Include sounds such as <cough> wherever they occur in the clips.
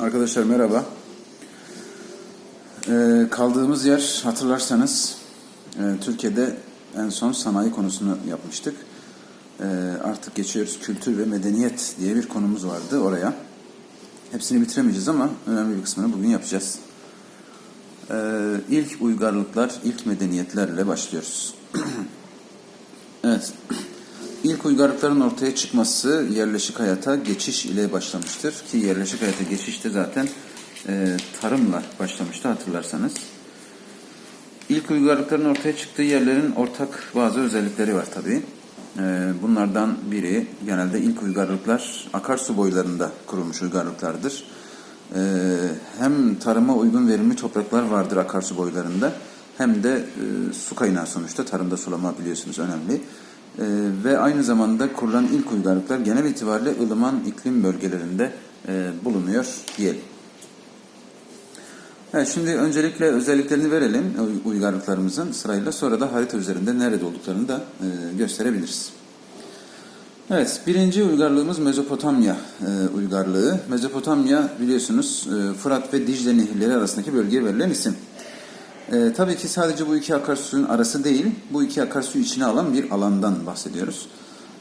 Arkadaşlar merhaba. Ee, kaldığımız yer hatırlarsanız e, Türkiye'de en son sanayi konusunu yapmıştık. Ee, artık geçiyoruz kültür ve medeniyet diye bir konumuz vardı oraya. Hepsini bitiremeyeceğiz ama önemli bir kısmını bugün yapacağız. Ee, ilk uygarlıklar, ilk medeniyetlerle başlıyoruz. <clears throat> evet. İlk uygarlıkların ortaya çıkması yerleşik hayata geçiş ile başlamıştır. Ki yerleşik hayata geçişte zaten e, tarımla başlamıştı hatırlarsanız. İlk uygarlıkların ortaya çıktığı yerlerin ortak bazı özellikleri var tabi. bunlardan biri genelde ilk uygarlıklar akarsu boylarında kurulmuş uygarlıklardır. E, hem tarıma uygun verimli topraklar vardır akarsu boylarında hem de e, su kaynağı sonuçta tarımda sulama biliyorsunuz önemli. Ee, ve aynı zamanda kurulan ilk uygarlıklar genel itibariyle ılıman iklim bölgelerinde e, bulunuyor diyelim. Evet, şimdi öncelikle özelliklerini verelim uygarlıklarımızın sırayla sonra da harita üzerinde nerede olduklarını da e, gösterebiliriz. Evet, birinci uygarlığımız Mezopotamya e, uygarlığı. Mezopotamya biliyorsunuz e, Fırat ve Dicle nehirleri arasındaki bölgeye verilen isim. E, tabii ki sadece bu iki akarsuyun arası değil, bu iki akarsuyu içine alan bir alandan bahsediyoruz.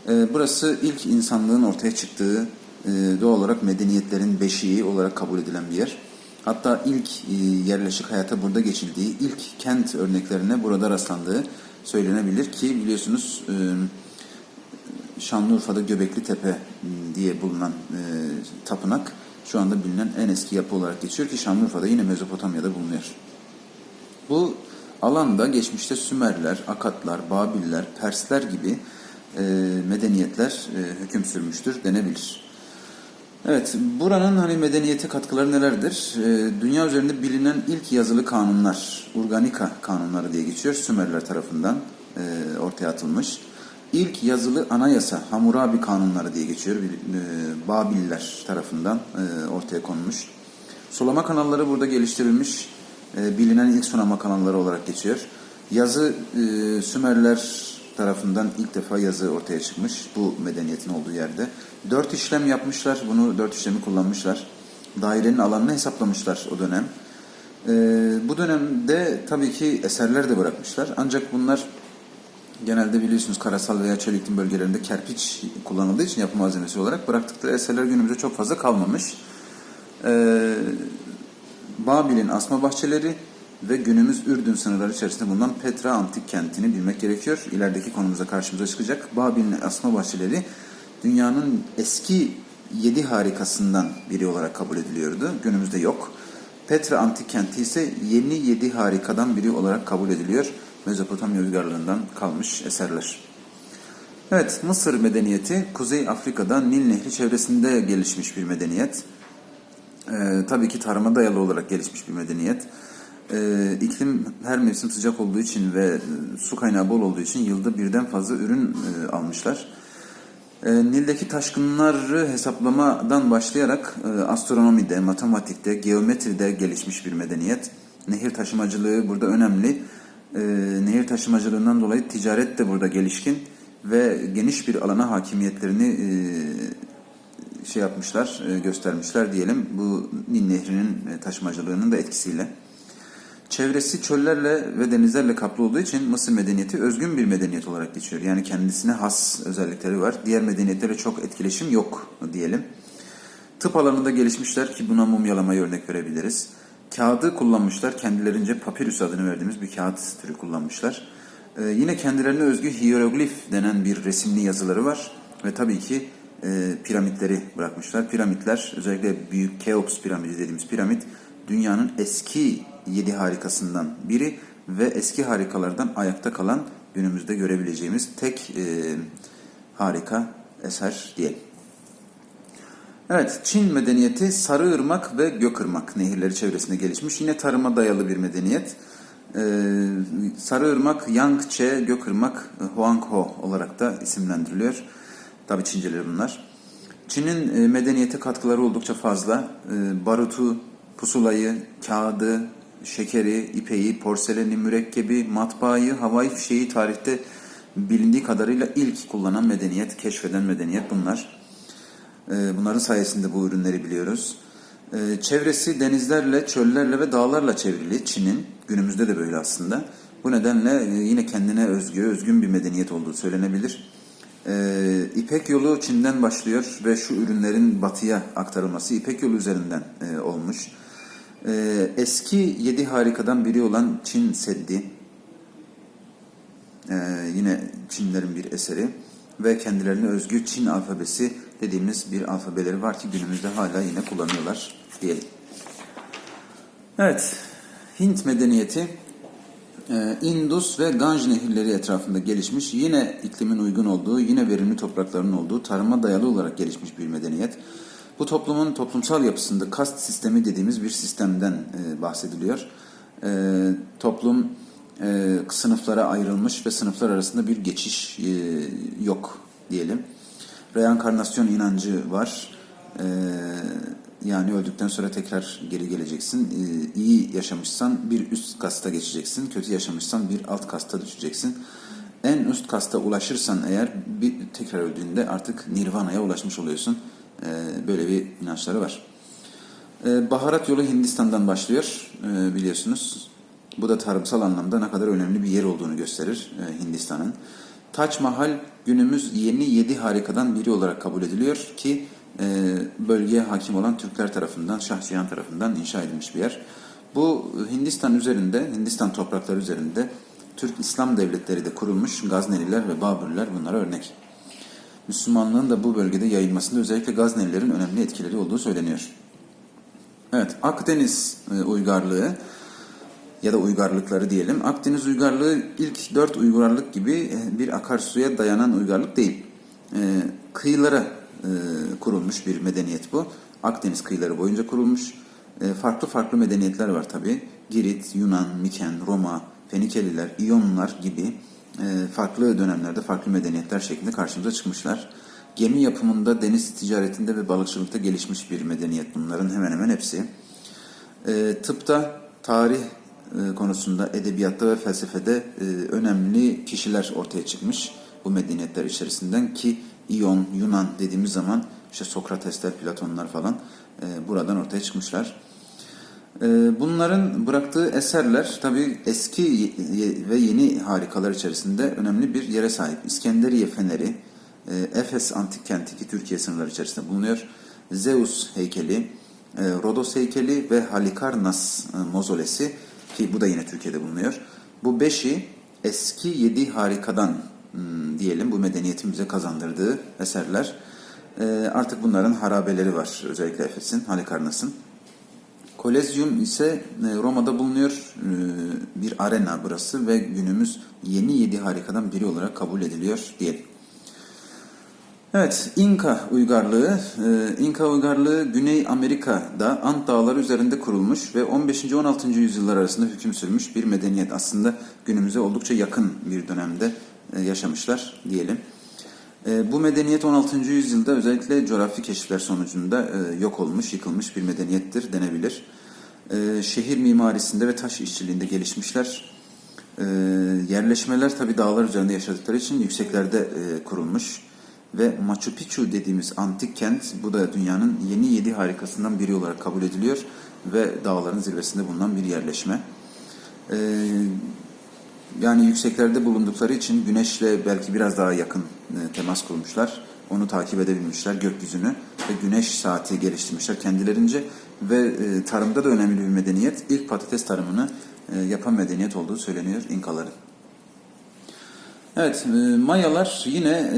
E, burası ilk insanlığın ortaya çıktığı, e, doğal olarak medeniyetlerin beşiği olarak kabul edilen bir yer. Hatta ilk e, yerleşik hayata burada geçildiği, ilk kent örneklerine burada rastlandığı söylenebilir ki biliyorsunuz e, Şanlıurfa'da Göbekli Tepe diye bulunan e, tapınak şu anda bilinen en eski yapı olarak geçiyor ki Şanlıurfa'da yine Mezopotamya'da bulunuyor. Bu alanda geçmişte Sümerler, Akatlar, Babiller, Persler gibi e, medeniyetler e, hüküm sürmüştür denebilir. Evet, buranın hani medeniyete katkıları nelerdir? E, dünya üzerinde bilinen ilk yazılı kanunlar, Organika kanunları diye geçiyor, Sümerler tarafından e, ortaya atılmış. İlk yazılı anayasa, Hammurabi kanunları diye geçiyor, e, Babiller tarafından e, ortaya konmuş. Sulama kanalları burada geliştirilmiş e, bilinen ilk sunama kanalları olarak geçiyor. Yazı e, Sümerler tarafından ilk defa yazı ortaya çıkmış bu medeniyetin olduğu yerde. Dört işlem yapmışlar, bunu dört işlemi kullanmışlar. Dairenin alanını hesaplamışlar o dönem. E, bu dönemde tabii ki eserler de bırakmışlar. Ancak bunlar genelde biliyorsunuz karasal veya çöl iklim bölgelerinde kerpiç kullanıldığı için yapı malzemesi olarak bıraktıkları eserler günümüzde çok fazla kalmamış. Eee Babil'in asma bahçeleri ve günümüz Ürdün sınırları içerisinde bulunan Petra antik kentini bilmek gerekiyor. İlerideki konumuza karşımıza çıkacak. Babil'in asma bahçeleri dünyanın eski yedi harikasından biri olarak kabul ediliyordu. Günümüzde yok. Petra antik kenti ise yeni yedi harikadan biri olarak kabul ediliyor. Mezopotamya uygarlığından kalmış eserler. Evet, Mısır medeniyeti Kuzey Afrika'da Nil Nehri çevresinde gelişmiş bir medeniyet. Ee, tabii ki tarıma dayalı olarak gelişmiş bir medeniyet. Ee, iklim her mevsim sıcak olduğu için ve e, su kaynağı bol olduğu için yılda birden fazla ürün e, almışlar. E, Nil'deki taşkınları hesaplamadan başlayarak e, astronomide, matematikte, geometride gelişmiş bir medeniyet. Nehir taşımacılığı burada önemli. E, nehir taşımacılığından dolayı ticaret de burada gelişkin ve geniş bir alana hakimiyetlerini e, şey yapmışlar, e, göstermişler diyelim bu Nil Nehri'nin e, taşımacılığının da etkisiyle. Çevresi çöllerle ve denizlerle kaplı olduğu için Mısır medeniyeti özgün bir medeniyet olarak geçiyor. Yani kendisine has özellikleri var. Diğer medeniyetlere çok etkileşim yok diyelim. Tıp alanında gelişmişler ki buna mumyalamayı örnek verebiliriz. Kağıdı kullanmışlar. Kendilerince papirüs adını verdiğimiz bir kağıt türü kullanmışlar. Ee, yine kendilerine özgü hieroglif denen bir resimli yazıları var. Ve tabii ki e, piramitleri bırakmışlar. Piramitler özellikle Büyük Keops piramidi dediğimiz piramit dünyanın eski yedi harikasından biri ve eski harikalardan ayakta kalan günümüzde görebileceğimiz tek e, harika eser diyelim. Evet, Çin medeniyeti Sarıırmak ve Gökırmak nehirleri çevresinde gelişmiş. Yine tarıma dayalı bir medeniyet. Ee, Sarıırmak, Yangtze, Gökırmak, Huangho olarak da isimlendiriliyor. Tabi Çinceleri bunlar. Çin'in e, medeniyete katkıları oldukça fazla. E, barutu, pusulayı, kağıdı, şekeri, ipeği, porseleni, mürekkebi, matbaayı, havai fişeği tarihte bilindiği kadarıyla ilk kullanan medeniyet, keşfeden medeniyet bunlar. E, bunların sayesinde bu ürünleri biliyoruz. Çevresi denizlerle, çöllerle ve dağlarla çevrili Çin'in. Günümüzde de böyle aslında. Bu nedenle yine kendine özgü, özgün bir medeniyet olduğu söylenebilir. Ee, İpek yolu Çin'den başlıyor ve şu ürünlerin batıya aktarılması İpek yolu üzerinden e, olmuş. Ee, eski yedi harikadan biri olan Çin Seddi, ee, yine Çinlerin bir eseri ve kendilerine özgü Çin alfabesi dediğimiz bir alfabeleri var ki günümüzde hala yine kullanıyorlar diyelim. Evet, Hint medeniyeti Indus ve Ganj nehirleri etrafında gelişmiş, yine iklimin uygun olduğu, yine verimli toprakların olduğu, tarıma dayalı olarak gelişmiş bir medeniyet. Bu toplumun toplumsal yapısında kast sistemi dediğimiz bir sistemden e, bahsediliyor. E, toplum e, sınıflara ayrılmış ve sınıflar arasında bir geçiş e, yok diyelim. Reenkarnasyon inancı var. E, yani öldükten sonra tekrar geri geleceksin. E, iyi yaşamışsan bir üst kasta geçeceksin. Kötü yaşamışsan bir alt kasta düşeceksin. En üst kasta ulaşırsan eğer bir tekrar öldüğünde artık nirvana'ya ulaşmış oluyorsun. E, böyle bir inançları var. E, baharat yolu Hindistan'dan başlıyor e, biliyorsunuz. Bu da tarımsal anlamda ne kadar önemli bir yer olduğunu gösterir e, Hindistan'ın. Taç Mahal günümüz yeni yedi harikadan biri olarak kabul ediliyor ki e, bölgeye hakim olan Türkler tarafından, Şah Cihan tarafından inşa edilmiş bir yer. Bu Hindistan üzerinde, Hindistan toprakları üzerinde Türk İslam devletleri de kurulmuş. Gazneliler ve Babürler bunlara örnek. Müslümanlığın da bu bölgede yayılmasında özellikle Gaznelilerin önemli etkileri olduğu söyleniyor. Evet, Akdeniz e, uygarlığı ya da uygarlıkları diyelim. Akdeniz uygarlığı ilk dört uygarlık gibi e, bir akarsuya dayanan uygarlık değil. E, kıyılara e, kurulmuş bir medeniyet bu. Akdeniz kıyıları boyunca kurulmuş. E, farklı farklı medeniyetler var tabi. Girit, Yunan, Miken, Roma, Fenikeliler, İyonlar gibi e, farklı dönemlerde farklı medeniyetler şeklinde karşımıza çıkmışlar. Gemi yapımında, deniz ticaretinde ve balıkçılıkta gelişmiş bir medeniyet bunların hemen hemen hepsi. Tıpta, tarih konusunda, edebiyatta ve felsefede önemli kişiler ortaya çıkmış bu medeniyetler içerisinden ki İyon, Yunan dediğimiz zaman işte Sokratesler, Platonlar falan e, buradan ortaya çıkmışlar. Bunların bıraktığı eserler tabi eski ve yeni harikalar içerisinde önemli bir yere sahip. İskenderiye Feneri, Efes Antik Kenti ki Türkiye sınırları içerisinde bulunuyor. Zeus heykeli, Rodos heykeli ve Halikarnas mozolesi ki bu da yine Türkiye'de bulunuyor. Bu beşi eski yedi harikadan diyelim bu medeniyetin bize kazandırdığı eserler. E, artık bunların harabeleri var özellikle Efes'in, Halikarnas'ın. Kolezyum ise e, Roma'da bulunuyor e, bir arena burası ve günümüz yeni yedi harikadan biri olarak kabul ediliyor diyelim. Evet, İnka uygarlığı. Ee, İnka uygarlığı Güney Amerika'da Ant Dağları üzerinde kurulmuş ve 15. 16. yüzyıllar arasında hüküm sürmüş bir medeniyet. Aslında günümüze oldukça yakın bir dönemde yaşamışlar diyelim. E, bu medeniyet 16. yüzyılda özellikle coğrafi keşifler sonucunda e, yok olmuş, yıkılmış bir medeniyettir denebilir. Şehir mimarisinde ve taş işçiliğinde gelişmişler. Yerleşmeler tabi dağlar üzerinde yaşadıkları için yükseklerde kurulmuş ve Machu Picchu dediğimiz antik kent bu da dünyanın yeni yedi harikasından biri olarak kabul ediliyor ve dağların zirvesinde bulunan bir yerleşme. Yani yükseklerde bulundukları için güneşle belki biraz daha yakın e, temas kurmuşlar. Onu takip edebilmişler gökyüzünü ve güneş saati geliştirmişler kendilerince ve e, tarımda da önemli bir medeniyet. İlk patates tarımını e, yapan medeniyet olduğu söyleniyor İnkaların. Evet, Mayalar yine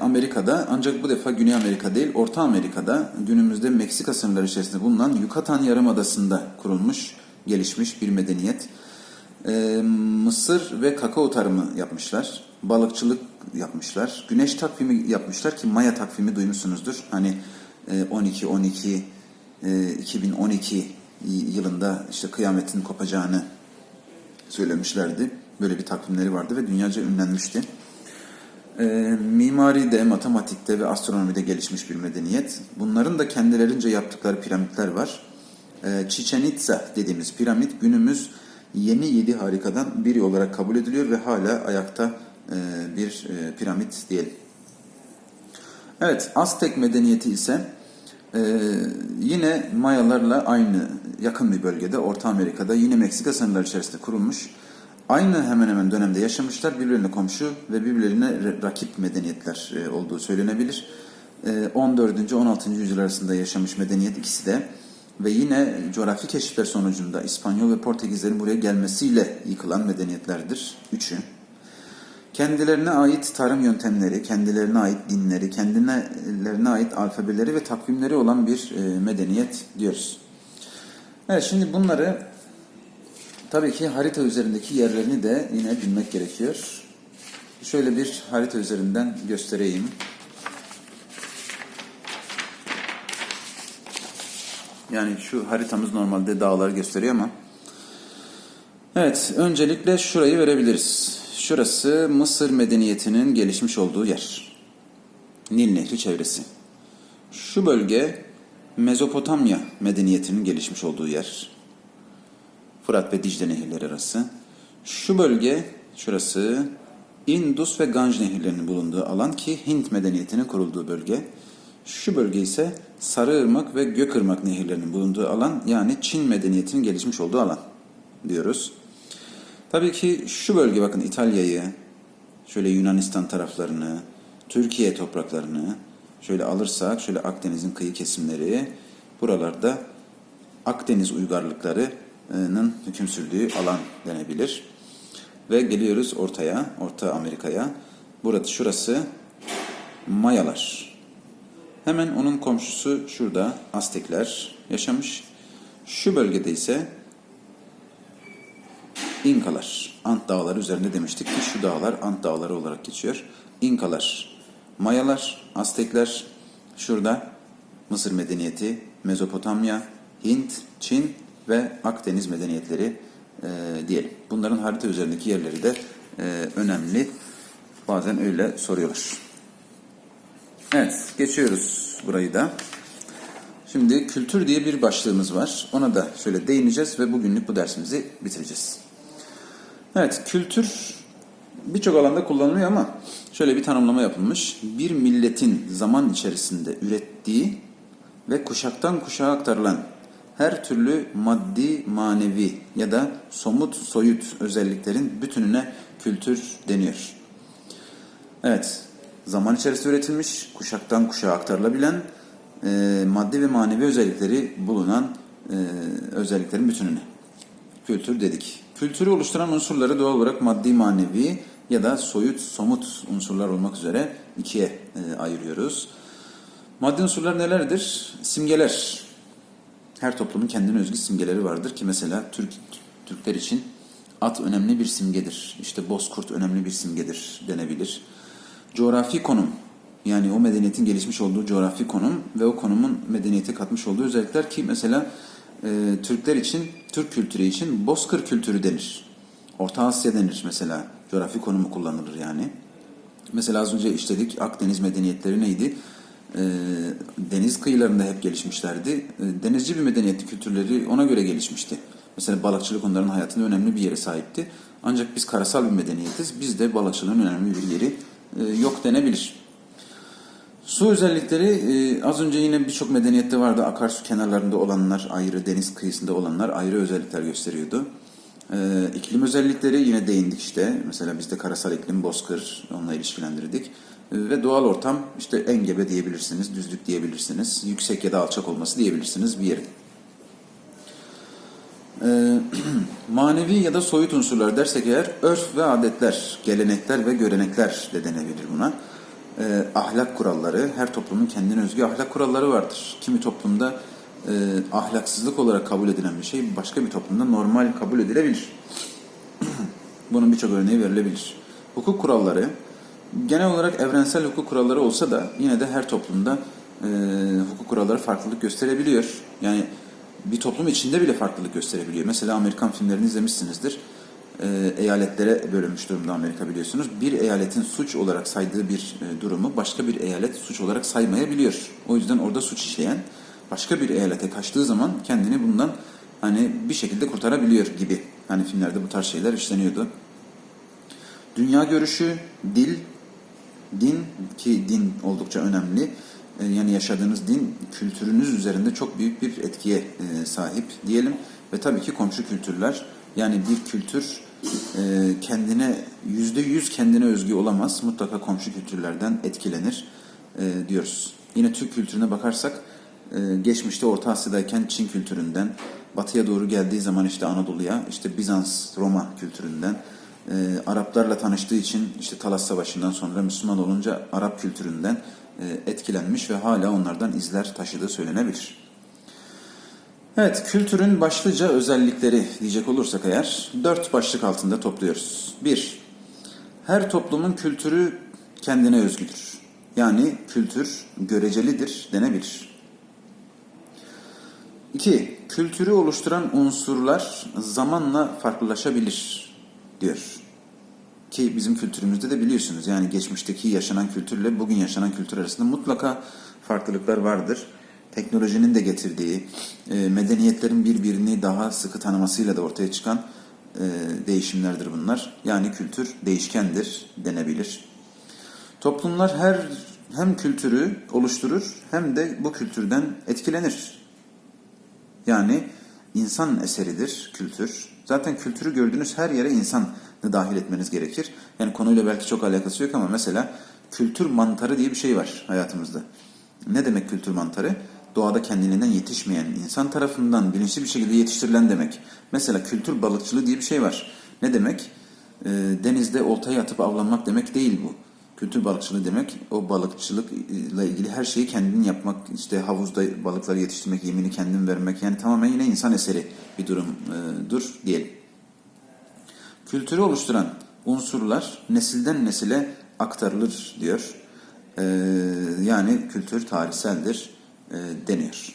Amerika'da ancak bu defa Güney Amerika değil, Orta Amerika'da günümüzde Meksika sınırları içerisinde bulunan Yucatan Yarımadası'nda kurulmuş, gelişmiş bir medeniyet. E, mısır ve kakao tarımı yapmışlar, balıkçılık yapmışlar, güneş takvimi yapmışlar ki Maya takvimi duymuşsunuzdur. Hani 12 12 2012 yılında işte kıyametin kopacağını söylemişlerdi. Böyle bir takvimleri vardı ve dünyaca ünlenmişti. E, mimaride, matematikte ve astronomide gelişmiş bir medeniyet. Bunların da kendilerince yaptıkları piramitler var. E, Chichen Itza dediğimiz piramit günümüz yeni yedi harikadan biri olarak kabul ediliyor ve hala ayakta e, bir e, piramit diyelim. Evet, Aztek medeniyeti ise Ee, yine Mayalarla aynı yakın bir bölgede Orta Amerika'da yine Meksika sınırları içerisinde kurulmuş. Aynı hemen hemen dönemde yaşamışlar. Birbirlerine komşu ve birbirlerine rakip medeniyetler e, olduğu söylenebilir. E, 14. 16. yüzyıl arasında yaşamış medeniyet ikisi de ve yine coğrafi keşifler sonucunda İspanyol ve Portekizlerin buraya gelmesiyle yıkılan medeniyetlerdir. Üçü. Kendilerine ait tarım yöntemleri, kendilerine ait dinleri, kendilerine ait alfabeleri ve takvimleri olan bir e, medeniyet diyoruz. Evet şimdi bunları tabii ki harita üzerindeki yerlerini de yine bilmek gerekiyor. Şöyle bir harita üzerinden göstereyim. Yani şu haritamız normalde dağları gösteriyor ama Evet, öncelikle şurayı verebiliriz. Şurası Mısır medeniyetinin gelişmiş olduğu yer. Nil Nehri çevresi. Şu bölge Mezopotamya medeniyetinin gelişmiş olduğu yer. Fırat ve Dicle nehirleri arası. Şu bölge, şurası Indus ve Ganj nehirlerinin bulunduğu alan ki Hint medeniyetinin kurulduğu bölge. Şu bölge ise Sarıırmak ve Gökırmak nehirlerinin bulunduğu alan yani Çin medeniyetinin gelişmiş olduğu alan diyoruz. Tabii ki şu bölge bakın İtalya'yı, şöyle Yunanistan taraflarını, Türkiye topraklarını şöyle alırsak şöyle Akdeniz'in kıyı kesimleri buralarda Akdeniz uygarlıklarının hüküm sürdüğü alan denebilir. Ve geliyoruz ortaya, Orta Amerika'ya. Burada şurası Mayalar. Hemen onun komşusu şurada Aztekler yaşamış. Şu bölgede ise İnkalar. Ant dağları üzerinde demiştik ki şu dağlar Ant dağları olarak geçiyor. İnkalar, Mayalar, Aztekler, şurada Mısır medeniyeti, Mezopotamya, Hint, Çin ve Akdeniz medeniyetleri e, diyelim. Bunların harita üzerindeki yerleri de e, önemli. Bazen öyle soruyorlar. Evet, geçiyoruz burayı da. Şimdi kültür diye bir başlığımız var. Ona da şöyle değineceğiz ve bugünlük bu dersimizi bitireceğiz. Evet, kültür birçok alanda kullanılıyor ama şöyle bir tanımlama yapılmış. Bir milletin zaman içerisinde ürettiği ve kuşaktan kuşağa aktarılan her türlü maddi, manevi ya da somut, soyut özelliklerin bütününe kültür deniyor. Evet, zaman içerisinde üretilmiş, kuşaktan kuşağa aktarılabilen e, maddi ve manevi özellikleri bulunan e, özelliklerin bütününe kültür dedik. Kültürü oluşturan unsurları doğal olarak maddi, manevi ya da soyut, somut unsurlar olmak üzere ikiye e, ayırıyoruz. Maddi unsurlar nelerdir? Simgeler. Her toplumun kendine özgü simgeleri vardır ki mesela Türk Türkler için at önemli bir simgedir. İşte bozkurt önemli bir simgedir denebilir. Coğrafi konum yani o medeniyetin gelişmiş olduğu coğrafi konum ve o konumun medeniyete katmış olduğu özellikler ki mesela e, Türkler için, Türk kültürü için Bozkır kültürü denir. Orta Asya denir mesela. Coğrafi konumu kullanılır yani. Mesela az önce işledik Akdeniz medeniyetleri neydi? E, deniz kıyılarında hep gelişmişlerdi. E, denizci bir medeniyetti kültürleri ona göre gelişmişti. Mesela balıkçılık onların hayatında önemli bir yere sahipti. Ancak biz karasal bir medeniyetiz. Bizde balıkçılığın önemli bir yeri yok denebilir. Su özellikleri e, az önce yine birçok medeniyette vardı. Akarsu kenarlarında olanlar ayrı, deniz kıyısında olanlar ayrı özellikler gösteriyordu. E, iklim özellikleri yine değindik işte. Mesela bizde karasal iklim, bozkır onunla ilişkilendirdik. E, ve doğal ortam işte engebe diyebilirsiniz, düzlük diyebilirsiniz, yüksek ya da alçak olması diyebilirsiniz bir yerin. E, <clears throat> manevi ya da soyut unsurlar dersek eğer örf ve adetler, gelenekler ve görenekler de denebilir buna e, ahlak kuralları, her toplumun kendine özgü ahlak kuralları vardır. Kimi toplumda e, ahlaksızlık olarak kabul edilen bir şey başka bir toplumda normal kabul edilebilir. <clears throat> Bunun birçok örneği verilebilir. Hukuk kuralları genel olarak evrensel hukuk kuralları olsa da yine de her toplumda e, hukuk kuralları farklılık gösterebiliyor. Yani bir toplum içinde bile farklılık gösterebiliyor. Mesela Amerikan filmlerini izlemişsinizdir e, eyaletlere bölünmüş durumda Amerika biliyorsunuz. Bir eyaletin suç olarak saydığı bir e, durumu başka bir eyalet suç olarak saymayabiliyor. O yüzden orada suç işleyen başka bir eyalete kaçtığı zaman kendini bundan hani bir şekilde kurtarabiliyor gibi. Hani filmlerde bu tarz şeyler işleniyordu. Dünya görüşü, dil, din ki din oldukça önemli. E, yani yaşadığınız din kültürünüz üzerinde çok büyük bir etkiye e, sahip diyelim. Ve tabii ki komşu kültürler yani bir kültür e, kendine yüzde yüz kendine özgü olamaz. Mutlaka komşu kültürlerden etkilenir diyoruz. Yine Türk kültürüne bakarsak geçmişte Orta Asya'dayken Çin kültüründen, batıya doğru geldiği zaman işte Anadolu'ya, işte Bizans, Roma kültüründen, e, Araplarla tanıştığı için işte Talas Savaşı'ndan sonra Müslüman olunca Arap kültüründen etkilenmiş ve hala onlardan izler taşıdığı söylenebilir. Evet, kültürün başlıca özellikleri diyecek olursak eğer dört başlık altında topluyoruz. Bir, her toplumun kültürü kendine özgüdür. Yani kültür görecelidir denebilir. İki, kültürü oluşturan unsurlar zamanla farklılaşabilir diyor. Ki bizim kültürümüzde de biliyorsunuz yani geçmişteki yaşanan kültürle bugün yaşanan kültür arasında mutlaka farklılıklar vardır. Teknolojinin de getirdiği, e, medeniyetlerin birbirini daha sıkı tanımasıyla da ortaya çıkan e, değişimlerdir bunlar. Yani kültür değişkendir denebilir. Toplumlar her hem kültürü oluşturur hem de bu kültürden etkilenir. Yani insan eseridir kültür. Zaten kültürü gördüğünüz her yere insanı dahil etmeniz gerekir. Yani konuyla belki çok alakası yok ama mesela kültür mantarı diye bir şey var hayatımızda. Ne demek kültür mantarı? Doğada kendiliğinden yetişmeyen, insan tarafından bilinçli bir şekilde yetiştirilen demek. Mesela kültür balıkçılığı diye bir şey var. Ne demek? E, denizde oltayı atıp avlanmak demek değil bu. Kültür balıkçılığı demek o balıkçılıkla ilgili her şeyi kendin yapmak, işte havuzda balıkları yetiştirmek, yemini kendin vermek yani tamamen yine insan eseri bir durumdur diyelim. Kültürü oluşturan unsurlar nesilden nesile aktarılır diyor. Ee, yani kültür tarihseldir e, deniyor.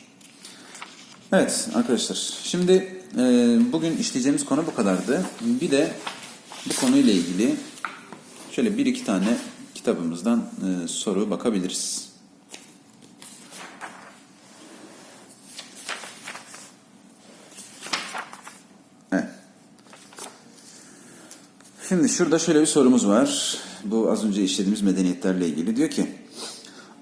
Evet arkadaşlar şimdi e, bugün işleyeceğimiz konu bu kadardı. Bir de bu konuyla ilgili şöyle bir iki tane kitabımızdan e, soru bakabiliriz. Şimdi şurada şöyle bir sorumuz var. Bu az önce işlediğimiz medeniyetlerle ilgili. Diyor ki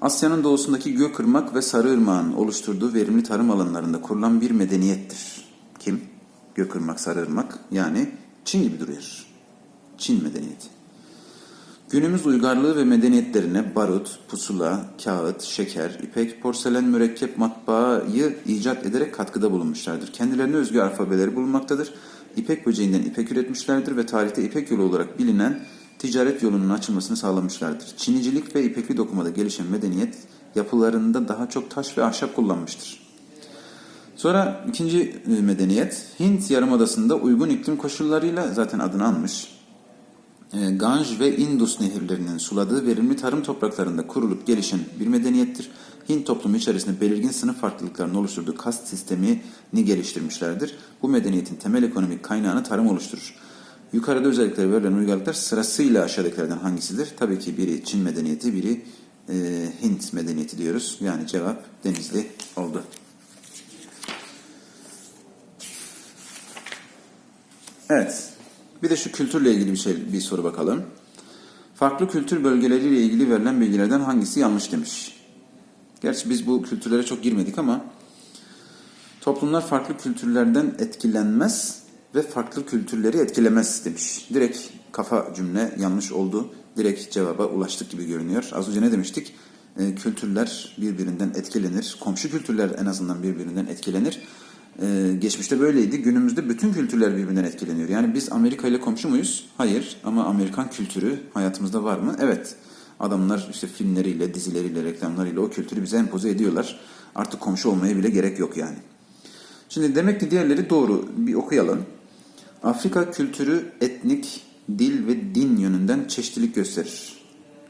Asya'nın doğusundaki Gökırmak ve Sarıırmak'ın oluşturduğu verimli tarım alanlarında kurulan bir medeniyettir. Kim? Gökırmak, Sarıırmak yani Çin gibi duruyor. Çin medeniyeti. Günümüz uygarlığı ve medeniyetlerine barut, pusula, kağıt, şeker, ipek, porselen, mürekkep, matbaayı icat ederek katkıda bulunmuşlardır. Kendilerine özgü alfabeleri bulunmaktadır. İpek böceğinden ipek üretmişlerdir ve tarihte ipek yolu olarak bilinen ticaret yolunun açılmasını sağlamışlardır. Çinicilik ve ipekli dokumada gelişen medeniyet yapılarında daha çok taş ve ahşap kullanmıştır. Sonra ikinci e, medeniyet Hint Yarımadası'nda uygun iklim koşullarıyla zaten adını almış. E, Ganj ve Indus nehirlerinin suladığı verimli tarım topraklarında kurulup gelişen bir medeniyettir. Hint toplumu içerisinde belirgin sınıf farklılıklarının oluşturduğu kast sistemini geliştirmişlerdir. Bu medeniyetin temel ekonomik kaynağını tarım oluşturur. Yukarıda özellikleri verilen uygarlıklar sırasıyla aşağıdakilerden hangisidir? Tabii ki biri Çin medeniyeti, biri e, Hint medeniyeti diyoruz. Yani cevap Denizli oldu. Evet. Bir de şu kültürle ilgili bir şey bir soru bakalım. Farklı kültür bölgeleriyle ilgili verilen bilgilerden hangisi yanlış demiş. Gerçi biz bu kültürlere çok girmedik ama toplumlar farklı kültürlerden etkilenmez ve farklı kültürleri etkilemez demiş. Direkt kafa cümle yanlış oldu. Direkt cevaba ulaştık gibi görünüyor. Az önce ne demiştik? Ee, kültürler birbirinden etkilenir. Komşu kültürler en azından birbirinden etkilenir. Ee, geçmişte böyleydi. Günümüzde bütün kültürler birbirinden etkileniyor. Yani biz Amerika ile komşu muyuz? Hayır. Ama Amerikan kültürü hayatımızda var mı? Evet. Adamlar işte filmleriyle, dizileriyle, reklamlarıyla o kültürü bize empoze ediyorlar. Artık komşu olmaya bile gerek yok yani. Şimdi demek ki diğerleri doğru. Bir okuyalım. Afrika kültürü etnik, dil ve din yönünden çeşitlilik gösterir.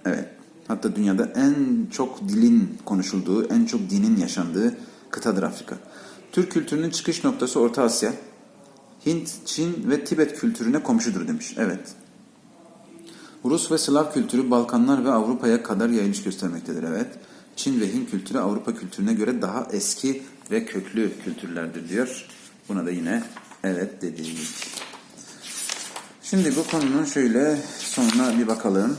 Evet. Hatta dünyada en çok dilin konuşulduğu, en çok dinin yaşandığı kıtadır Afrika. Türk kültürünün çıkış noktası Orta Asya. Hint, Çin ve Tibet kültürüne komşudur demiş. Evet. Rus ve Slav kültürü Balkanlar ve Avrupa'ya kadar yayılış göstermektedir. Evet. Çin ve Hint kültürü Avrupa kültürüne göre daha eski ve köklü kültürlerdir diyor. Buna da yine evet dedik. Şimdi bu konunun şöyle sonuna bir bakalım.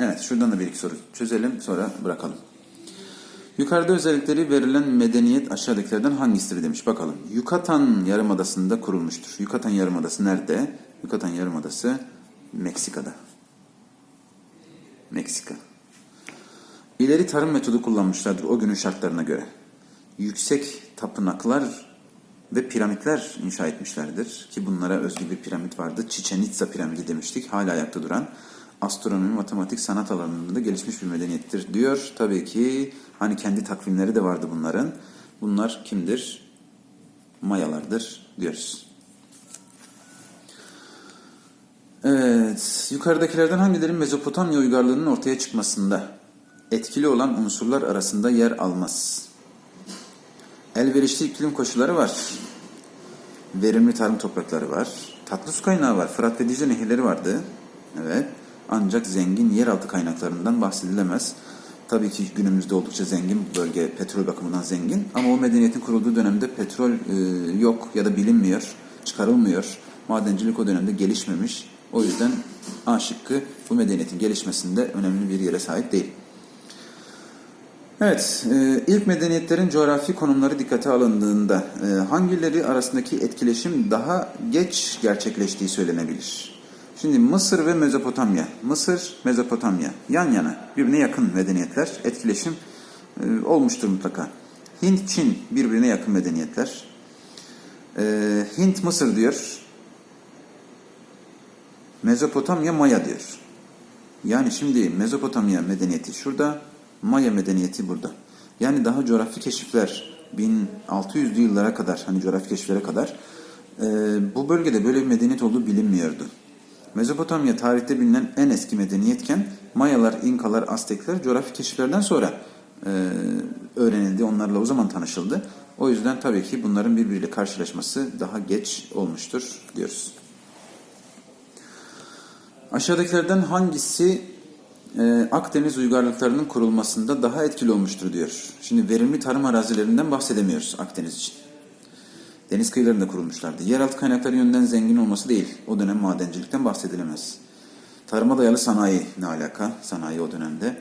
Evet şuradan da bir iki soru çözelim sonra bırakalım. Yukarıda özellikleri verilen medeniyet aşağıdakilerden hangisidir demiş. Bakalım. Yucatan Yarımadası'nda kurulmuştur. Yucatan Yarımadası nerede? Yucatan Yarımadası Meksika'da. Meksika. İleri tarım metodu kullanmışlardır o günün şartlarına göre. Yüksek tapınaklar ve piramitler inşa etmişlerdir. Ki bunlara özgü bir piramit vardı. Chichen Itza piramidi demiştik. Hala ayakta duran. Astronomi, matematik, sanat alanında gelişmiş bir medeniyettir diyor. Tabii ki hani kendi takvimleri de vardı bunların. Bunlar kimdir? Mayalardır diyoruz. Evet, yukarıdakilerden hangileri Mezopotamya uygarlığının ortaya çıkmasında etkili olan unsurlar arasında yer almaz? Elverişli iklim koşulları var. Verimli tarım toprakları var. Tatlı su kaynağı var. Fırat ve Dicle nehirleri vardı. Evet. Ancak zengin yeraltı kaynaklarından bahsedilemez. Tabii ki günümüzde oldukça zengin bu bölge petrol bakımından zengin ama o medeniyetin kurulduğu dönemde petrol e, yok ya da bilinmiyor, çıkarılmıyor. Madencilik o dönemde gelişmemiş. O yüzden A şıkkı bu medeniyetin gelişmesinde önemli bir yere sahip değil. Evet, e, ilk medeniyetlerin coğrafi konumları dikkate alındığında e, hangileri arasındaki etkileşim daha geç gerçekleştiği söylenebilir? Şimdi Mısır ve Mezopotamya, Mısır, Mezopotamya yan yana birbirine yakın medeniyetler, etkileşim e, olmuştur mutlaka. Hint, Çin birbirine yakın medeniyetler. Hint, Mısır diyor, Mezopotamya, Maya diyor. Yani şimdi Mezopotamya medeniyeti şurada, Maya medeniyeti burada. Yani daha coğrafi keşifler 1600'lü yıllara kadar hani coğrafi keşiflere kadar e, bu bölgede böyle bir medeniyet olduğu bilinmiyordu. Mezopotamya tarihte bilinen en eski medeniyetken Mayalar, İnkalar, Aztekler coğrafi keşiflerden sonra e, öğrenildi. Onlarla o zaman tanışıldı. O yüzden tabii ki bunların birbiriyle karşılaşması daha geç olmuştur diyoruz. Aşağıdakilerden hangisi e, Akdeniz uygarlıklarının kurulmasında daha etkili olmuştur diyor. Şimdi verimli tarım arazilerinden bahsedemiyoruz Akdeniz için. Deniz kıyılarında kurulmuşlardı. Yeraltı kaynakları yönden zengin olması değil. O dönem madencilikten bahsedilemez. Tarıma dayalı sanayi ne alaka? Sanayi o dönemde.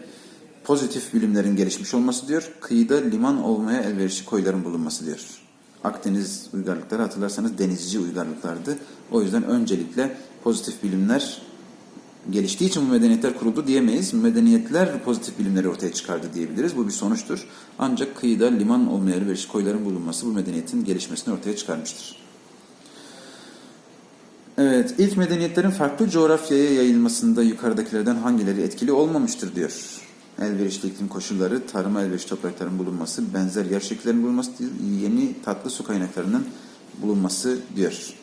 Pozitif bilimlerin gelişmiş olması diyor. Kıyıda liman olmaya elverişli koyların bulunması diyor. Akdeniz uygarlıkları hatırlarsanız denizci uygarlıklardı. O yüzden öncelikle pozitif bilimler geliştiği için bu medeniyetler kuruldu diyemeyiz. Medeniyetler pozitif bilimleri ortaya çıkardı diyebiliriz. Bu bir sonuçtur. Ancak kıyıda liman olmaya elverişli koyların bulunması bu medeniyetin gelişmesini ortaya çıkarmıştır. Evet, ilk medeniyetlerin farklı coğrafyaya yayılmasında yukarıdakilerden hangileri etkili olmamıştır diyor. Elverişli iklim koşulları, tarıma elverişli toprakların bulunması, benzer yer şekillerinin bulunması, yeni tatlı su kaynaklarının bulunması diyor.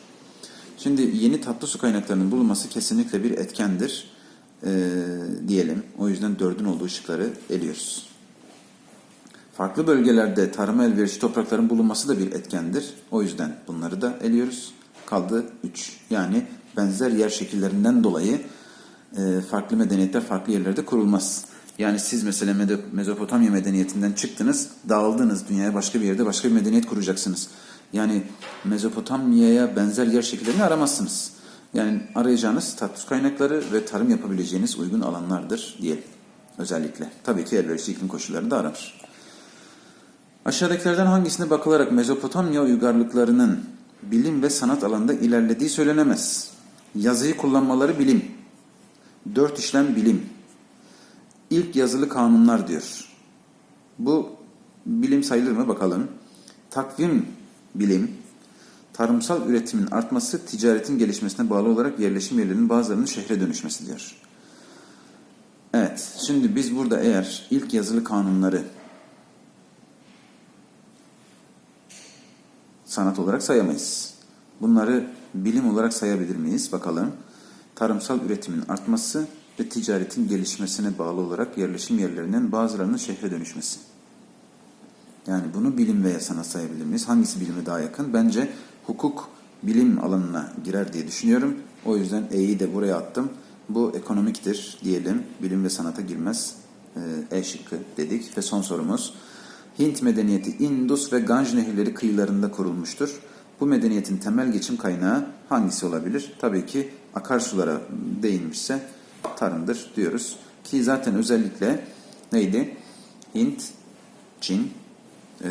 Şimdi yeni tatlı su kaynaklarının bulunması kesinlikle bir etkendir ee, diyelim. O yüzden dördün olduğu ışıkları eliyoruz. Farklı bölgelerde tarıma elverişli toprakların bulunması da bir etkendir. O yüzden bunları da eliyoruz. Kaldı 3. Yani benzer yer şekillerinden dolayı e, farklı medeniyetler farklı yerlerde kurulmaz. Yani siz mesela Mezopotamya medeniyetinden çıktınız, dağıldınız dünyaya başka bir yerde başka bir medeniyet kuracaksınız. Yani Mezopotamya'ya benzer yer şekillerini aramazsınız. Yani arayacağınız tatlı kaynakları ve tarım yapabileceğiniz uygun alanlardır diyelim. Özellikle. Tabii ki elverişli iklim koşulları da aranır. Aşağıdakilerden hangisine bakılarak Mezopotamya uygarlıklarının bilim ve sanat alanında ilerlediği söylenemez. Yazıyı kullanmaları bilim. Dört işlem bilim. İlk yazılı kanunlar diyor. Bu bilim sayılır mı bakalım. Takvim bilim, tarımsal üretimin artması ticaretin gelişmesine bağlı olarak yerleşim yerlerinin bazılarının şehre dönüşmesi diyor. Evet, şimdi biz burada eğer ilk yazılı kanunları sanat olarak sayamayız. Bunları bilim olarak sayabilir miyiz? Bakalım. Tarımsal üretimin artması ve ticaretin gelişmesine bağlı olarak yerleşim yerlerinin bazılarının şehre dönüşmesi. Yani bunu bilim veya sanat sayabilir miyiz? Hangisi bilime daha yakın? Bence hukuk bilim alanına girer diye düşünüyorum. O yüzden E'yi de buraya attım. Bu ekonomiktir diyelim. Bilim ve sanata girmez. Ee, E şıkkı dedik. Ve son sorumuz. Hint medeniyeti Indus ve Ganj nehirleri kıyılarında kurulmuştur. Bu medeniyetin temel geçim kaynağı hangisi olabilir? Tabii ki akarsulara değinmişse tarımdır diyoruz. Ki zaten özellikle neydi? Hint, Çin, e,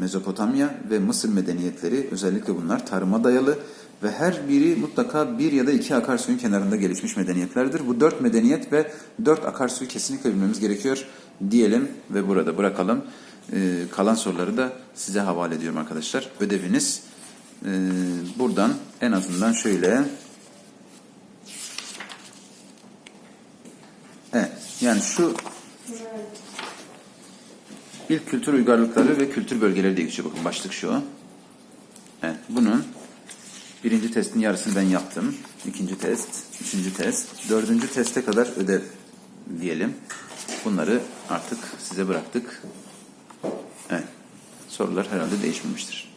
Mezopotamya ve Mısır medeniyetleri özellikle bunlar tarıma dayalı ve her biri mutlaka bir ya da iki akarsuyun kenarında gelişmiş medeniyetlerdir. Bu dört medeniyet ve dört akarsuyu kesinlikle bilmemiz gerekiyor diyelim ve burada bırakalım. E, kalan soruları da size havale ediyorum arkadaşlar. Ödeviniz e, buradan en azından şöyle Evet, yani şu İlk kültür uygarlıkları ve kültür bölgeleri diye geçiyor. Bakın başlık şu. Evet, bunun birinci testin yarısını ben yaptım. İkinci test, üçüncü test, dördüncü teste kadar ödev diyelim. Bunları artık size bıraktık. Evet, sorular herhalde değişmemiştir.